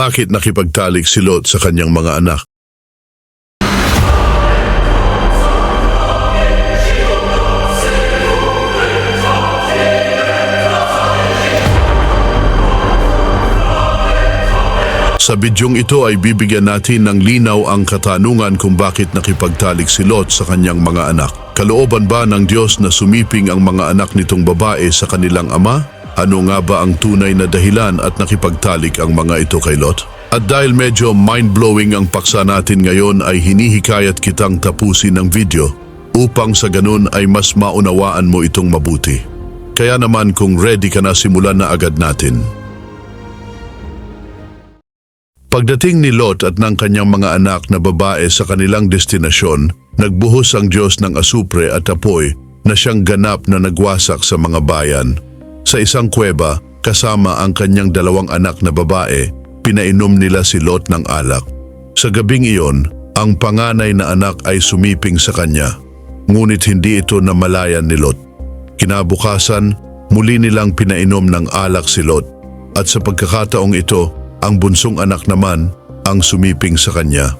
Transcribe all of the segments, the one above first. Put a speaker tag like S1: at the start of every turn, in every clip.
S1: bakit nakipagtalik si Lot sa kanyang mga anak. Sa bidyong ito ay bibigyan natin ng linaw ang katanungan kung bakit nakipagtalik si Lot sa kanyang mga anak. Kalooban ba ng Diyos na sumiping ang mga anak nitong babae sa kanilang ama? Ano nga ba ang tunay na dahilan at nakipagtalik ang mga ito kay Lot? At dahil medyo mind-blowing ang paksa natin ngayon ay hinihikayat kitang tapusin ang video upang sa ganun ay mas maunawaan mo itong mabuti. Kaya naman kung ready ka na simulan na agad natin. Pagdating ni Lot at ng kanyang mga anak na babae sa kanilang destinasyon, nagbuhos ang Diyos ng asupre at apoy na siyang ganap na nagwasak sa mga bayan. Sa isang kuweba, kasama ang kanyang dalawang anak na babae, pinainom nila si Lot ng alak. Sa gabing iyon, ang panganay na anak ay sumiping sa kanya, ngunit hindi ito namalayan ni Lot. Kinabukasan, muli nilang pinainom ng alak si Lot at sa pagkakataong ito, ang bunsong anak naman ang sumiping sa kanya.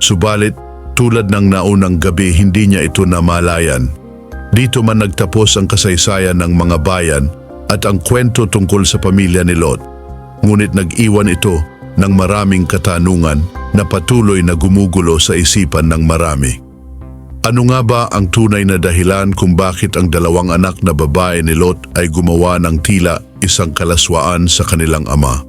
S1: Subalit, tulad ng naunang gabi hindi niya ito namalayan. Dito man nagtapos ang kasaysayan ng mga bayan at ang kwento tungkol sa pamilya ni Lot. Ngunit nag-iwan ito ng maraming katanungan na patuloy na gumugulo sa isipan ng marami. Ano nga ba ang tunay na dahilan kung bakit ang dalawang anak na babae ni Lot ay gumawa ng tila isang kalaswaan sa kanilang ama?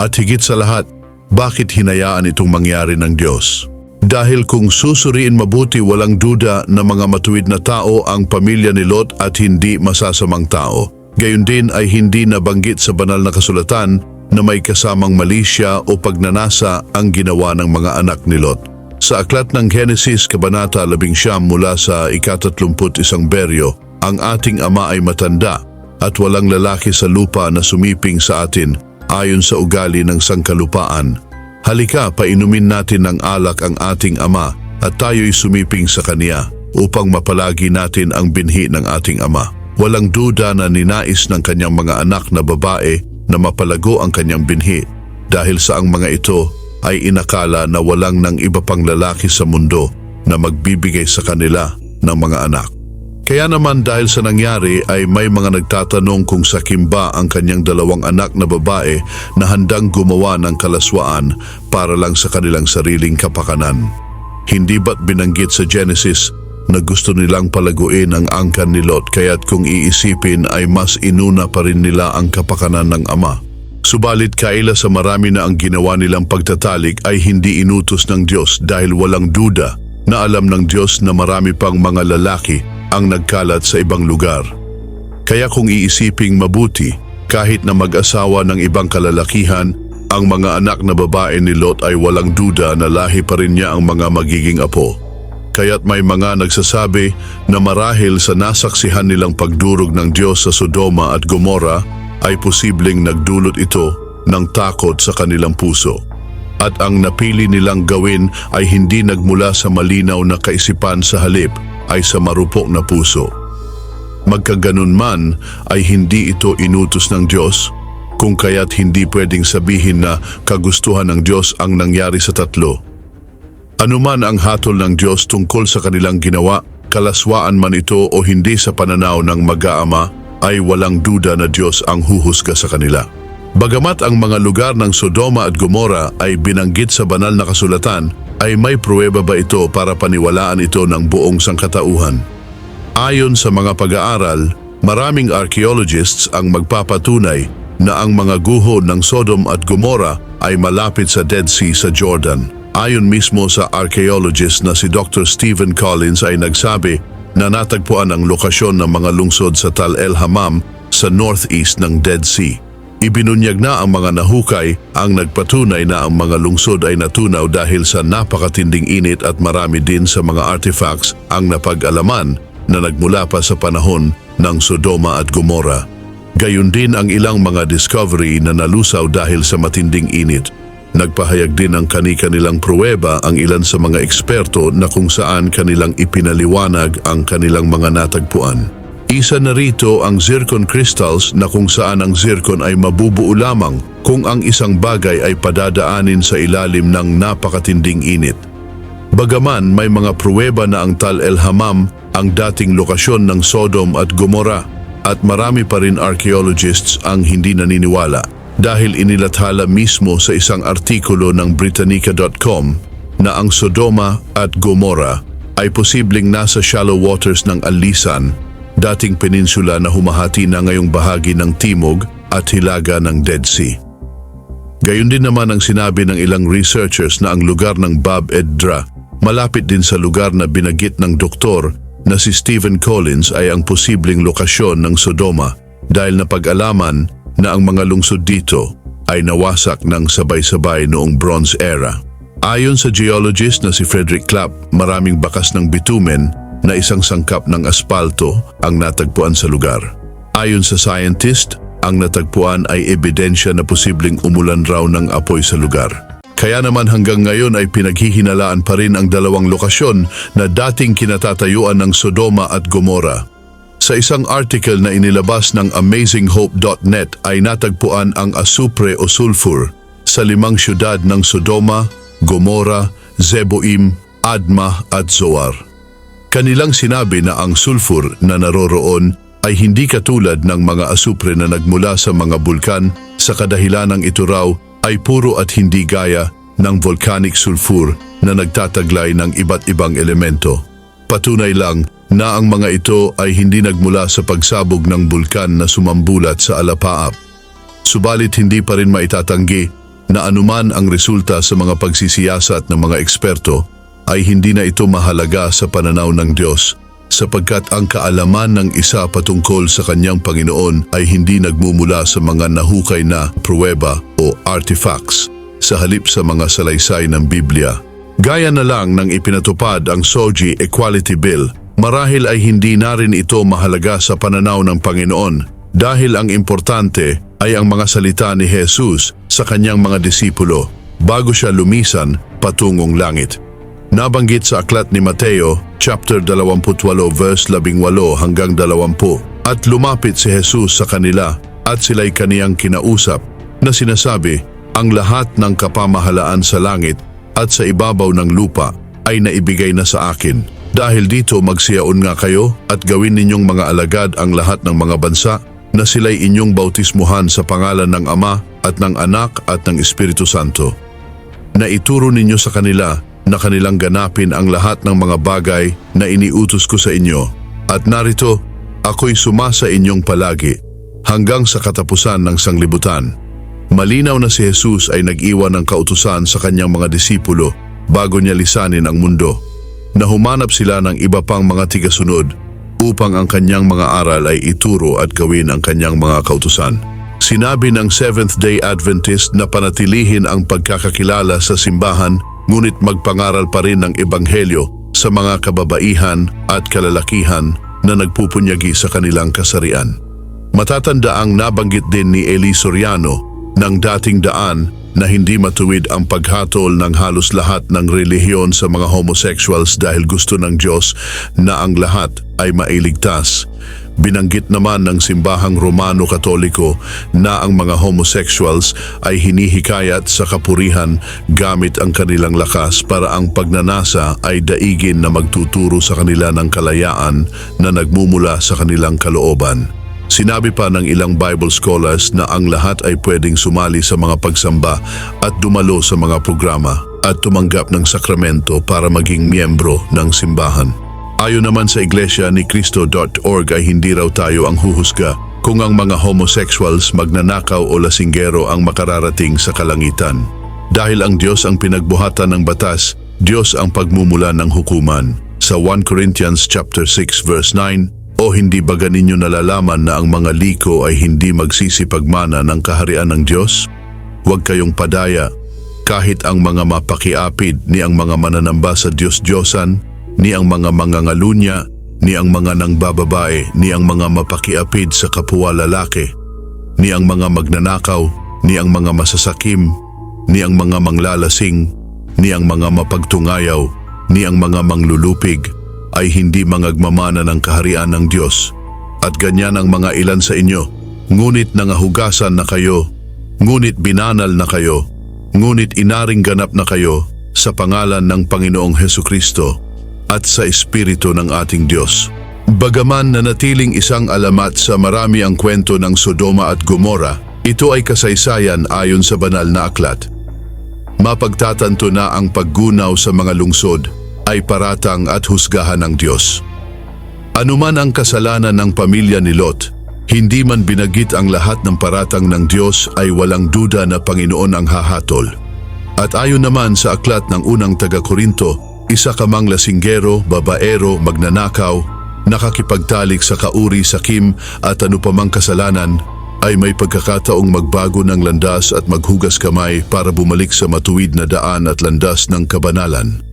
S1: At higit sa lahat, bakit hinayaan itong mangyari ng Diyos? Dahil kung susuriin mabuti walang duda na mga matuwid na tao ang pamilya ni Lot at hindi masasamang tao. Gayon din ay hindi nabanggit sa banal na kasulatan na may kasamang malisya o pagnanasa ang ginawa ng mga anak ni Lot. Sa aklat ng Genesis, Kabanata 11 mula sa ikatatlumput isang beryo, ang ating ama ay matanda at walang lalaki sa lupa na sumiping sa atin ayon sa ugali ng sangkalupaan. Halika, painumin natin ng alak ang ating ama at tayo'y sumiping sa kaniya upang mapalagi natin ang binhi ng ating ama. Walang duda na ninais ng kanyang mga anak na babae na mapalago ang kanyang binhi dahil sa ang mga ito ay inakala na walang ng iba pang lalaki sa mundo na magbibigay sa kanila ng mga anak. Kaya naman dahil sa nangyari ay may mga nagtatanong kung sakim ba ang kanyang dalawang anak na babae na handang gumawa ng kalaswaan para lang sa kanilang sariling kapakanan. Hindi ba't binanggit sa Genesis na gusto nilang palaguin ang angkan ni Lot kaya't kung iisipin ay mas inuna pa rin nila ang kapakanan ng ama. Subalit kaila sa marami na ang ginawa nilang pagtatalik ay hindi inutos ng Diyos dahil walang duda na alam ng Diyos na marami pang mga lalaki ang nagkalat sa ibang lugar. Kaya kung iisiping mabuti, kahit na mag-asawa ng ibang kalalakihan, ang mga anak na babae ni Lot ay walang duda na lahi pa rin niya ang mga magiging apo. Kaya't may mga nagsasabi na marahil sa nasaksihan nilang pagdurog ng Diyos sa Sodoma at Gomora ay posibleng nagdulot ito ng takot sa kanilang puso. At ang napili nilang gawin ay hindi nagmula sa malinaw na kaisipan sa halip ay sa marupok na puso. Magkaganon man ay hindi ito inutos ng Diyos, kung kaya't hindi pwedeng sabihin na kagustuhan ng Diyos ang nangyari sa tatlo. Anuman ang hatol ng Diyos tungkol sa kanilang ginawa, kalaswaan man ito o hindi sa pananaw ng mag-aama, ay walang duda na Diyos ang huhusga sa kanila. Bagamat ang mga lugar ng Sodoma at Gomora ay binanggit sa banal na kasulatan, ay may pruweba ba ito para paniwalaan ito ng buong sangkatauhan? Ayon sa mga pag-aaral, maraming archaeologists ang magpapatunay na ang mga guho ng Sodom at Gomorrah ay malapit sa Dead Sea sa Jordan. Ayon mismo sa archaeologist na si Dr. Stephen Collins ay nagsabi na natagpuan ang lokasyon ng mga lungsod sa Tal El Hammam sa northeast ng Dead Sea. Ibinunyag na ang mga nahukay ang nagpatunay na ang mga lungsod ay natunaw dahil sa napakatinding init at marami din sa mga artifacts ang napag-alaman na nagmula pa sa panahon ng Sodoma at Gomorrah. Gayun din ang ilang mga discovery na nalusaw dahil sa matinding init. Nagpahayag din ng kani-kanilang pruweba ang ilan sa mga eksperto na kung saan kanilang ipinaliwanag ang kanilang mga natagpuan. Isa na rito ang zircon crystals na kung saan ang zircon ay mabubuo lamang kung ang isang bagay ay padadaanin sa ilalim ng napakatinding init. Bagaman may mga pruweba na ang Tal El Hammam ang dating lokasyon ng Sodom at Gomorrah at marami pa rin archaeologists ang hindi naniniwala dahil inilathala mismo sa isang artikulo ng Britannica.com na ang Sodoma at Gomorrah ay posibleng nasa shallow waters ng Alisan, dating peninsula na humahati na ngayong bahagi ng Timog at hilaga ng Dead Sea. Gayon din naman ang sinabi ng ilang researchers na ang lugar ng Bab Edra malapit din sa lugar na binagit ng doktor na si Stephen Collins ay ang posibleng lokasyon ng Sodoma dahil napag-alaman na ang mga lungsod dito ay nawasak ng sabay-sabay noong Bronze Era. Ayon sa geologist na si Frederick Clapp, maraming bakas ng bitumen na isang sangkap ng aspalto ang natagpuan sa lugar. Ayon sa scientist, ang natagpuan ay ebidensya na posibleng umulan raw ng apoy sa lugar. Kaya naman hanggang ngayon ay pinaghihinalaan pa rin ang dalawang lokasyon na dating kinatatayuan ng Sodoma at Gomorrah. Sa isang article na inilabas ng AmazingHope.net ay natagpuan ang asupre o sulfur sa limang syudad ng Sodoma, Gomorrah, Zeboim, Adma at Zoar. Kanilang sinabi na ang sulfur na naroroon ay hindi katulad ng mga asupre na nagmula sa mga bulkan sa kadahilanang ito raw ay puro at hindi gaya ng volcanic sulfur na nagtataglay ng iba't ibang elemento. Patunay lang na ang mga ito ay hindi nagmula sa pagsabog ng bulkan na sumambulat sa alapaap. Subalit hindi pa rin maitatanggi na anuman ang resulta sa mga pagsisiyasat ng mga eksperto ay hindi na ito mahalaga sa pananaw ng Diyos sapagkat ang kaalaman ng isa patungkol sa kanyang Panginoon ay hindi nagmumula sa mga nahukay na pruweba o artifacts sa halip sa mga salaysay ng Biblia. Gaya na lang ng ipinatupad ang SOGI Equality Bill, marahil ay hindi na rin ito mahalaga sa pananaw ng Panginoon dahil ang importante ay ang mga salita ni Jesus sa kanyang mga disipulo bago siya lumisan patungong langit. Nabanggit sa aklat ni Mateo, chapter 28 verse 18 hanggang 20 at lumapit si Jesus sa kanila at sila'y kaniyang kinausap na sinasabi, ang lahat ng kapamahalaan sa langit at sa ibabaw ng lupa ay naibigay na sa akin. Dahil dito magsiyaon nga kayo at gawin ninyong mga alagad ang lahat ng mga bansa na sila'y inyong bautismuhan sa pangalan ng Ama at ng Anak at ng Espiritu Santo. Na ituro ninyo sa kanila na kanilang ganapin ang lahat ng mga bagay na iniutos ko sa inyo. At narito, ako'y sumasa inyong palagi hanggang sa katapusan ng sanglibutan. Malinaw na si Jesus ay nag-iwan ng kautusan sa kanyang mga disipulo bago niya lisanin ang mundo. Na humanap sila ng iba pang mga tigasunod upang ang kanyang mga aral ay ituro at gawin ang kanyang mga kautusan. Sinabi ng Seventh-day Adventist na panatilihin ang pagkakakilala sa simbahan ngunit magpangaral pa rin ng ebanghelyo sa mga kababaihan at kalalakihan na nagpupunyagi sa kanilang kasarian. Matatanda ang nabanggit din ni Eli Soriano ng dating daan na hindi matuwid ang paghatol ng halos lahat ng relihiyon sa mga homosexuals dahil gusto ng Diyos na ang lahat ay mailigtas. Binanggit naman ng simbahang Romano Katoliko na ang mga homosexuals ay hinihikayat sa kapurihan gamit ang kanilang lakas para ang pagnanasa ay daigin na magtuturo sa kanila ng kalayaan na nagmumula sa kanilang kalooban. Sinabi pa ng ilang Bible scholars na ang lahat ay pwedeng sumali sa mga pagsamba at dumalo sa mga programa at tumanggap ng sakramento para maging miyembro ng simbahan. Ayon naman sa iglesia ni Cristo.org ay hindi raw tayo ang huhusga kung ang mga homosexuals, magnanakaw o lasinggero ang makararating sa kalangitan. Dahil ang Diyos ang pinagbuhatan ng batas, Diyos ang pagmumula ng hukuman. Sa 1 Corinthians chapter 6 verse 9, O hindi ba ganinyo nalalaman na ang mga liko ay hindi magsisipagmana ng kaharian ng Diyos? Huwag kayong padaya, kahit ang mga mapakiapid ni ang mga mananamba sa Diyos-Diyosan, ni ang mga mangangalunya, ni ang mga nangbababae, ni ang mga mapakiapid sa kapwa lalaki, ni ang mga magnanakaw, ni ang mga masasakim, ni ang mga manglalasing, ni ang mga mapagtungayaw, ni ang mga manglulupig, ay hindi mangagmamana ng kaharian ng Diyos. At ganyan ang mga ilan sa inyo. Ngunit nangahugasan na kayo, ngunit binanal na kayo, ngunit inaring ganap na kayo sa pangalan ng Panginoong Heso Kristo at sa Espiritu ng ating Diyos. Bagaman nanatiling isang alamat sa marami ang kwento ng Sodoma at Gomora, ito ay kasaysayan ayon sa banal na aklat. Mapagtatanto na ang paggunaw sa mga lungsod ay paratang at husgahan ng Diyos. Anuman ang kasalanan ng pamilya ni Lot, hindi man binagit ang lahat ng paratang ng Diyos ay walang duda na Panginoon ang hahatol. At ayon naman sa aklat ng unang taga-Korinto, isa ka mang lasinggero, babaero, magnanakaw, nakakipagtalik sa kauri sa kim at ano pa mang kasalanan, ay may pagkakataong magbago ng landas at maghugas kamay para bumalik sa matuwid na daan at landas ng kabanalan.